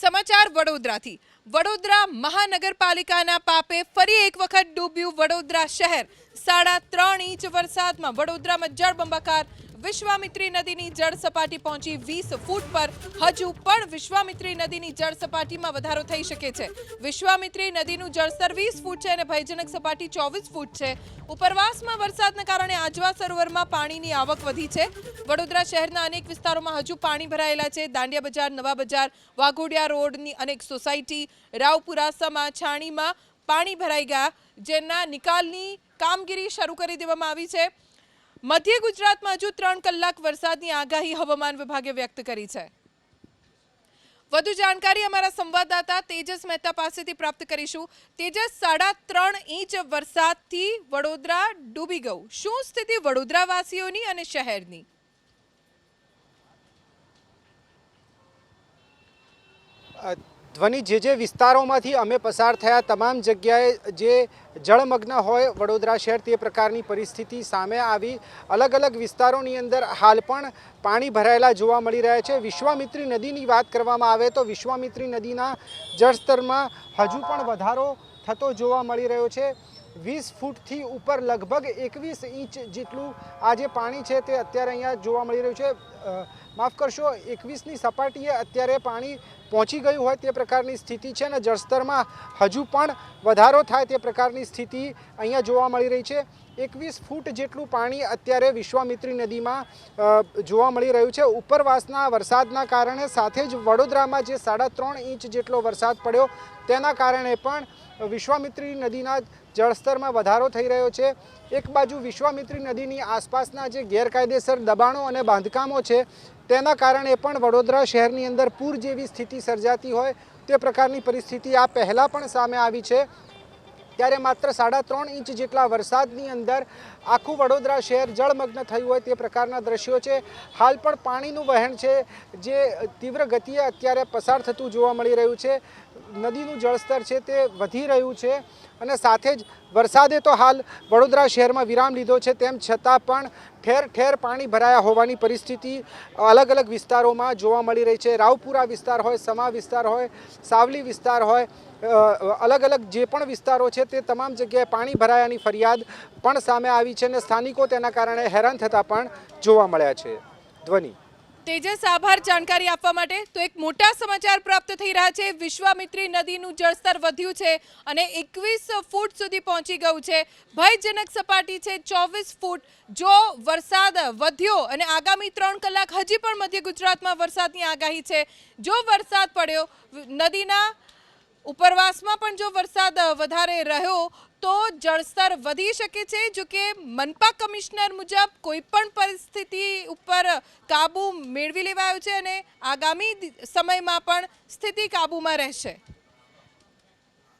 સમાચાર વડોદરાથી. વડોદરા મહાનગરપાલિકાના પાપે ફરી એક વખત ડૂબ્યું વડોદરા શહેર. સાડા ત્રણ ઇંચ વરસાદમાં વડોદરામાં જળબંબાકાર વિશ્વામિત્રી નદીની જળ સપાટી પહોંચી વીસ ફૂટ પર. હજુ પણ વિશ્વામિત્રી નદીની જળ સપાટીમાં વધારો થઈ શકે છે. વિશ્વામિત્રી નદીનું જળસ્તર વીસ ફૂટ છે અને ભયજનક સપાટી ચોવીસ ફૂટ છે. ઉપરવાસમાં વરસાદના કારણે આજવા સરોવરમાં પાણીની આવક વધી છે. વડોદરા શહેરના અનેક વિસ્તારોમાં હજુ પાણી ભરાયેલા છે. દાંડિયા બજાર, નવા બજાર, વાઘોડિયા રોડની અનેક સોસાયટી રાવપુરાસામાં છાણીમાં પાણી ભરાઈ ગયા, જેના નિકાલની કામગીરી શરૂ કરી દેવામાં આવી છે. મધ્ય ગુજરાતમાં હજુ ત્રણ કલાક વરસાદની આગાહી હવામાન વિભાગે વ્યક્ત કરી છે. વધુ જાણકારી અમારા સંવાદદાતા તેજસ મહેતા પાસેથી પ્રાપ્ત કરીશું. તેજસ, સાડા ત્રણ ઇંચ વરસાદથી વડોદરા ડૂબી ગયું. શું સ્થિતિ વડોદરાવાસીઓની અને શહેરની? ધ્વનિ જે જે વિસ્તારોમાંથી અમે પસાર થયા, તમામ જગ્યાએ જે જળમગ્ન હોય વડોદરા શહેર તે પ્રકારની પરિસ્થિતિ સામે આવી. અલગ અલગ વિસ્તારોની અંદર હાલ પણ પાણી ભરાયેલા જોવા મળી રહ્યા છે. વિશ્વામિત્રી નદીની વાત કરવામાં આવે તો વિશ્વામિત્રી નદીના જળસ્તરમાં હજુ પણ વધારો થતો જોવા મળી રહ્યો છે. વીસ ફૂટથી ઉપર લગભગ એકવીસ ઇંચ જેટલું આ જે પાણી છે તે અત્યારે અહીંયા જોવા મળી રહ્યું છે. માફ કરશો, એકવીસની સપાટીએ અત્યારે પાણી પહોંચી ગયું હોય તે પ્રકારની સ્થિતિ છે અને જળસ્તરમાં હજુ પણ વધારો થાય તે પ્રકારની સ્થિતિ અહીંયા જોવા મળી રહી છે. એકવીસ ફૂટ જેટલું પાણી અત્યારે વિશ્વામિત્રી નદીમાં જોવા મળી રહ્યું છે. ઉપરવાસના વરસાદના કારણે સાથે જ વડોદરામાં જે સાડા ત્રણ ઇંચ જેટલો વરસાદ પડ્યો, તેના કારણે પણ વિશ્વામિત્રી નદીના જળસ્તરમાં વધારો થઈ રહ્યો છે. એક બાજુ વિશ્વામિત્રી નદીની આસપાસના જે ગેરકાયદેસર દબાણો અને બાંધકામો છે તેના કારણે પણ વડોદરા શહેરની અંદર પૂર જેવી સ્થિતિ સર્જાતી હોય તે પ્રકારની પરિસ્થિતિ આ પહેલાં પણ સામે આવી છે. ત્યારે માત્ર સાડા ત્રણ ઇંચ જેટલા વરસાદની અંદર આખું વડોદરા શહેર જળમગ્ન થયું હોય તે પ્રકારના દ્રશ્યો છે. હાલ પણ પાણીનું વહેણ છે જે તીવ્ર ગતિએ અત્યારે પસાર થતું જોવા મળી રહ્યું છે. નદીનું જળસ્તર છે તે વધી રહ્યું છે અને સાથે જ વરસાદે તો હાલ વડોદરા શહેરમાં વિરામ લીધો છે, તેમ છતાં પણ ઠેર ઠેર પાણી ભરાયા હોવાની પરિસ્થિતિ અલગ અલગ વિસ્તારોમાં જોવા મળી રહી છે. રાવપુરા વિસ્તાર હોય, સમા વિસ્તાર હોય, સાવલી વિસ્તાર હોય અલગ અલગ જે પણ વિસ્તારો છે તે તમામ જગ્યાએ પાણી ભરાયાની ફરિયાદ પણ સામે આવી છે અને સ્થાનિકો તેના કારણે હેરાન થતા પણ જોવા મળ્યા છે. ધ્વનિ તેજસ આભાર જાણકારી આપવા માટે. તો એક મોટા સમાચાર પ્રાપ્ત થઈ રહ્યા છે. વિશ્વામિત્રી નદીનું જળસ્તર વધ્યું છે અને એકવીસ ફૂટ સુધી પહોંચી ગયું છે. ભયજનક સપાટી છે ચોવીસ ફૂટ. જો વરસાદ વધ્યો અને આગામી ત્રણ કલાક હજી પણ મધ્ય ગુજરાતમાં વરસાદની આગાહી છે. જો વરસાદ પડ્યો, નદીના ઉપરવાસમાં પણ જો વરસાદ વધારે રહ્યો તો જળસ્તર વધી શકે છે, જો કે મનપા કમિશનર મુજબ કોઈ પણ પરિસ્થિતિ ઉપર કાબુ મેળવી લેવાયો છે અને આગામી સમયમાં પણ સ્થિતિ કાબૂમાં રહેશે.